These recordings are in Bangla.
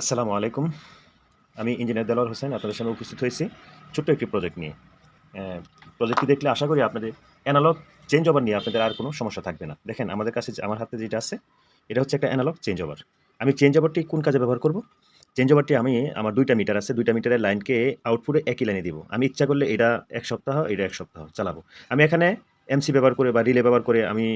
আসসালামু আলাইকুম। আমি ইঞ্জিনিয়ার দেলোয়ার হোসেন, আপনাদের সামনে উপস্থিত হয়েছি ছোট্ট একটি প্রজেক্ট নিয়ে। প্রজেক্টটি দেখলে আশা করি আপনাদের অ্যানালগ চেঞ্জ ওভার নিয়ে আপনাদের আর কোনো সমস্যা থাকবে না। দেখেন, আমাদের কাছে আমার হাতে যেটা আছে, এটা হচ্ছে একটা অ্যানালগ চেঞ্জ ওভার আমি চেঞ্জ ওভারটি কোন কাজে ব্যবহার করব? চেঞ্জ ওভারটি আমি আমার দুইটা মিটার আছে, দুইটা মিটারের লাইনকে আউটপুটে একই লাইনে দিব। আমি ইচ্ছা করলে এটা এক সপ্তাহ, এটা এক সপ্তাহ চালাবো। আমি এখানে এমসি ব্যবহার করে বা রিলে ব্যবহার করে আমি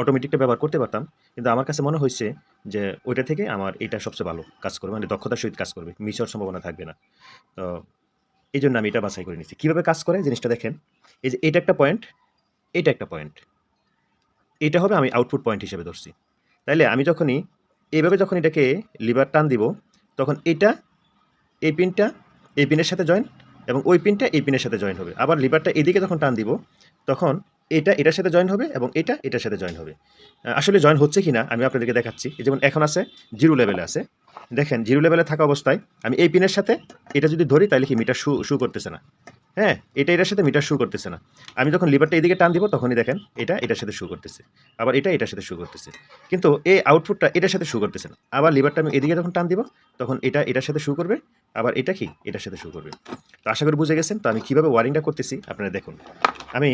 অটোমেটিকটা ব্যবহার করতে পারতাম। কিন্তু আমার কাছে মনে হয়েছে যে ওইটা থেকে আমার এটা সবচেয়ে ভালো কাজ করবে। মানে দক্ষতার সহিত কাজ করবে। মিস হওয়ার সম্ভাবনা থাকবে না। তো এই জন্য আমি এটা বাছাই করে নিচ্ছি কীভাবে কাজ করে? জিনিসটা দেখেন। এই যে এটা একটা পয়েন্ট এটা একটা পয়েন্ট এটা হবে আমি আউটপুট পয়েন্ট হিসেবে ধরছি। তাইলে আমি যখনই, এইভাবে যখন এটাকে লিভার টান দিব, তখন এটা, এই পিনটা এই পিনের সাথে জয়েন এবং ওই পিনটা এই পিনের সাথে জয়েন হবে। আবার লিভারটা এদিকে যখন টান দিব, তখন এটা, এটার সাথে জয়েন হবে এবং এটা, এটার সাথে জয়েন হবে। আসলে জয়েন হচ্ছে কি না আমি আপনাদেরকে দেখাচ্ছি। যেমন এখন আছে জিরো লেভেলে আছে। দেখেন জিরো লেভেলে থাকা অবস্থায় আমি এই পিনের সাথে এটা যদি ধরি তাহলে কি মিটার শু শু করতেছে না। হ্যাঁ এটা এটার সাথে মিটার শু করতেছে না। আমি যখন লিভারটা এদিকে টান দিব, তখনই দেখেন এটা এটার সাথে শু করতেছে। আবার এটা এটার সাথে শু করতেছে। কিন্তু এই আউটপুটটা এটার সাথে শু করতেছে না। আবার লিভারটা আমি এদিকে যখন টান দিব, তখন এটা এটার সাথে শু করবে, আবার এটা কি এটার সাথে শু করবে। তো আশা করি বুঝে গেছেন। তো আমি কীভাবে ওয়ারিংটা করতেছি, আপনারা দেখুন। আমি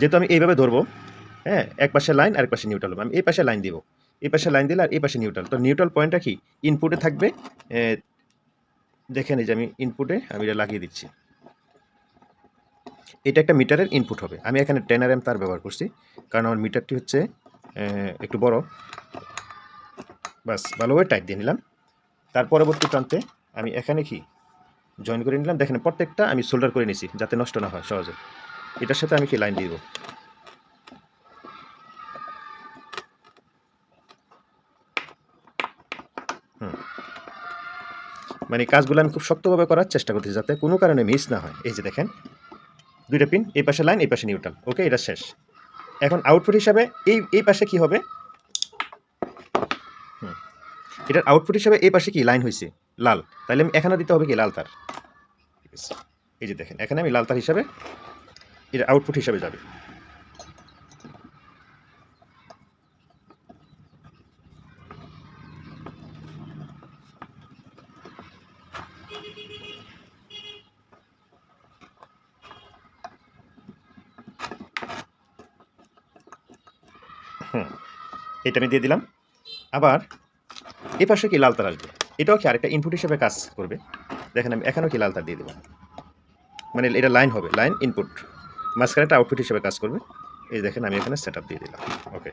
যেহেতু আমি এইভাবে ধরবো হ্যাঁ এক পাশে লাইন আর এক পাশে নিউট্রাল আমি এই পাশে লাইন দিব। এই পাশে লাইন দিলে আর এই পাশে নিউট্রাল তো নিউট্রাল পয়েন্টটা কি? ইনপুটে থাকবে। দেখে নিই যে আমি ইনপুটে আমি এটা লাগিয়ে দিচ্ছি। এটা একটা মিটারের ইনপুট হবে। আমি এখানে টেন আর এম তার ব্যবহার করছি। কারণ আমার মিটারটি হচ্ছে একটু বড়। বাস, ভালোভাবে টাইট দিয়ে নিলাম। তার পরবর্তী প্রান্তে আমি এখানে কি? জয়েন করে নিলাম। দেখেন প্রত্যেকটা আমি সোল্ডার করে নিছি, যাতে নষ্ট না হয় সহজে। এটার সাথে আমি কি লাইন দিব। মানে কাজগুলো আমি খুব শক্তভাবে করার চেষ্টা করতেছি যাতে কোনো কারণে মিস না হয়। এই যে দেখেন, দুইটা পিন এই পাশে লাইন এই পাশে নিউট্রাল ওকে এটা শেষ। এখন আউটপুট হিসাবে এই এই পাশে কি হবে। এটার আউটপুট হিসাবে এই পাশে কি লাইন হয়েছে লাল। তাহলে আমি এখানে দিতে হবে কি? লাল তার। ঠিক আছে। এই যে দেখেন, এখানে আমি লাল তার হিসাবে এটা আউটপুট হিসাবে যাবে। হুম, এটা আমি দিয়ে দিলাম। আবার এই পাশে কি লাল তার আসবে? এটাও কি আরেকটা ইনপুট হিসেবে কাজ করবে? দেখেন আমি এখানেও কি লাল তার দিয়ে দেবো মানে এটা লাইন হবে লাইন ইনপুট মাঝখানে একটা আউটপুট হিসেবে কাজ করবে। এই দেখেন আমি এখানে সেট দিয়ে দিলাম। ওকে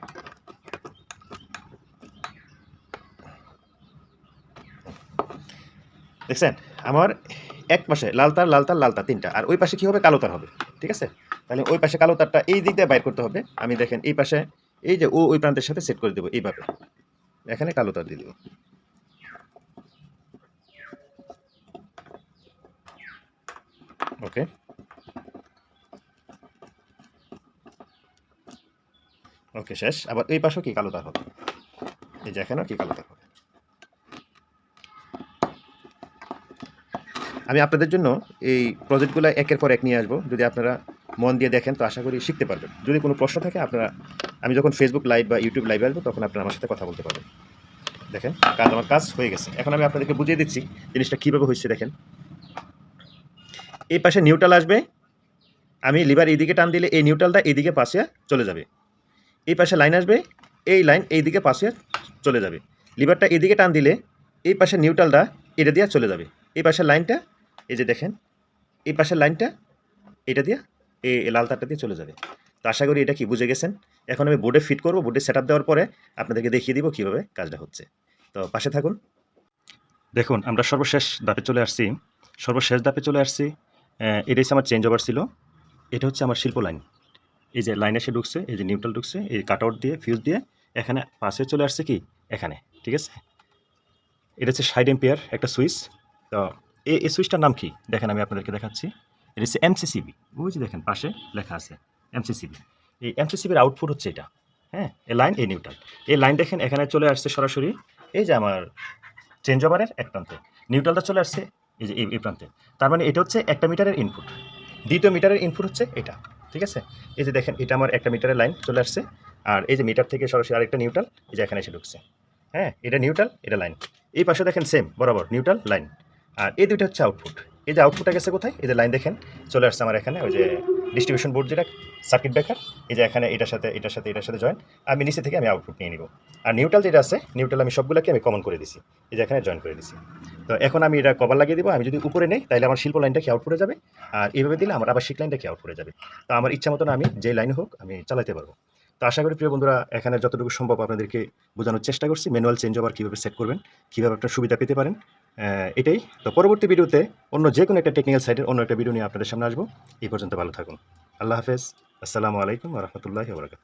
দেখছেন? আমার এক পাশে লাল তার লাল তার লাল তার তিনটা। আর ওই পাশে কি হবে? কালো তার হবে। ঠিক আছে? তাহলে ওই পাশে কালো তারটা এই দিক দিয়ে বাইর করতে হবে। আমি দেখেন এই পাশে এই যে ও ওই প্রান্তের সাথে সেট করে দেবো এইভাবে। এখানে কালো তার দিয়ে দেবো। ওকে ওকে, শেষ। আবার এই পাশেও কি কালো তার হবে? এই যে এখানেও কি কালো তার হবে? আমি আপনাদের জন্য এই প্রজেক্টগুলো একের পর এক নিয়ে আসব। যদি আপনারা মন দিয়ে দেখেন, তো আশা করি শিখতে পারবেন। যদি কোনো প্রশ্ন থাকে, আপনারা, আমি যখন ফেসবুক লাইভ বা ইউটিউব লাইভে আসব, তখন আপনারা আমার সাথে কথা বলতে পারবেন। দেখেন, কাজ, আমার কাজ হয়ে গেছে। এখন আমি আপনাদেরকে বুঝিয়ে দিচ্ছি জিনিসটা কীভাবে হয়েছে, দেখেন। এই পাশে নিউট্রাল আসবে। আমি লিভার এদিকে টান দিলে, এই নিউট্রালটা এদিকে পাশে চলে যাবে। এই পাশে লাইন আসবে এই লাইন এইদিকে পাশে চলে যাবে। লিভারটা এইদিকে টান দিলে এই পাশে নিউট্রালটা এটা দিয়ে চলে যাবে। এই পাশের লাইনটা এই যে দেখেন এই পাশের লাইনটা এটা দিয়ে এই এই লাল তারটা দিয়ে চলে যাবে। তো আশা করি এটা কি বুঝে গেছেন? এখন আমি বোর্ডে ফিট করব বোর্ডে সেট দেওয়ার পরে আপনাদেরকে দেখিয়ে দিব কীভাবে কাজটা হচ্ছে। তো পাশে থাকুন। দেখুন আমরা সর্বশেষ ধাপে চলে আসছি। সর্বশেষ ধাপে চলে আসছি আহ, এটা হচ্ছে আমার চেঞ্জ ওভার ছিল। এটা হচ্ছে আমার শিল্প লাইন এই যে লাইন এসে ঢুকছে, এই যে নিউট্রাল ঢুকছে, এই কাট আউট দিয়ে ফিউজ দিয়ে এখানে পাশে চলে আসছে কি? এখানে, ঠিক আছে? এটা হচ্ছে সাইড এম্পিয়ার একটা সুইচ তো এই এই সুইচটার নাম কি? দেখেন আমি আপনাদেরকে দেখাচ্ছি। এটা হচ্ছে এমসিসিবি যে দেখেন, পাশে লেখা আছে এমসিসিবি এই এমসিসিবির আউটপুট হচ্ছে এটা হ্যাঁ? এই লাইন এই নিউট্রাল এই লাইন দেখেন, এখানে চলে আসছে সরাসরি এই যে আমার চেঞ্জ ওভারের এক প্রান্তে। নিউট্রালটা চলে আসছে এই যে এই প্রান্তে। তার মানে এটা হচ্ছে একটা মিটারের ইনপুট দ্বিতীয় মিটারের ইনপুট হচ্ছে এটা। ঠিক আছে? এই যে দেখেন, এটা আমার একটা মিটারের লাইন চলে আসছে। আর এই যে মিটার থেকে সরাসরি আরেকটা নিউট্রাল এই যে এখানে এসে ঢুকছে। হ্যাঁ এটা নিউট্রাল এটা লাইন এই পাশে দেখেন সেম বরাবর নিউট্রাল লাইন আর এই দুইটা হচ্ছে আউটপুট এই যে আউটপুটটা গেছে কোথায়? এই যে লাইন দেখেন, চলে আসছে আমার এখানে, ওই যে ডিস্ট্রিবিউশন বোর্ড যেটা, সার্কিট ব্রেকার, এই যে এখানে এটার সাথে এটার সাথে এটার সাথে জয়েন আমি নিচে থেকে আমি আউটপুট নিয়ে নিব। আর নিউট্রাল যেটা আছে নিউট্রাল আমি সবগুলোকে আমি কমন করে দিছি, এই যে এখানে জয়েন করে দিছি। তো এখন আমি এটা কভার লাগিয়ে দিব, আমি যদি উপরে নেই তাহলে আমার শিল্প লাইনটা কি আউটপুটে যাবে? আর এইভাবে দিলে আমার আবার শিক লাইনটা কি আউটপুটে যাবে? তো আমার ইচ্ছা মতন আমি যে লাইন হোক, আমি চালাতে পারব। তো আশা করি প্রিয় বন্ধুরা, এখানে যতটুকু সম্ভব আপনাদেরকে বোঝানোর চেষ্টা করছি ম্যানুয়াল চেঞ্জ ওভার কীভাবে সেট করবেন, কীভাবে আপনার সুবিধা পেতে পারেন। এটাই। তো পরবর্তী ভিডিওতে অন্য যে কোনো একটা টেকনিক্যাল সাইটের অন্য একটা ভিডিও নিয়ে আপনাদের সামনে আসব। এই পর্যন্ত ভালো থাকুন। আল্লাহ হাফেজ। আসসালামু আলাইকুম রহমতুল্লাহ বরকাত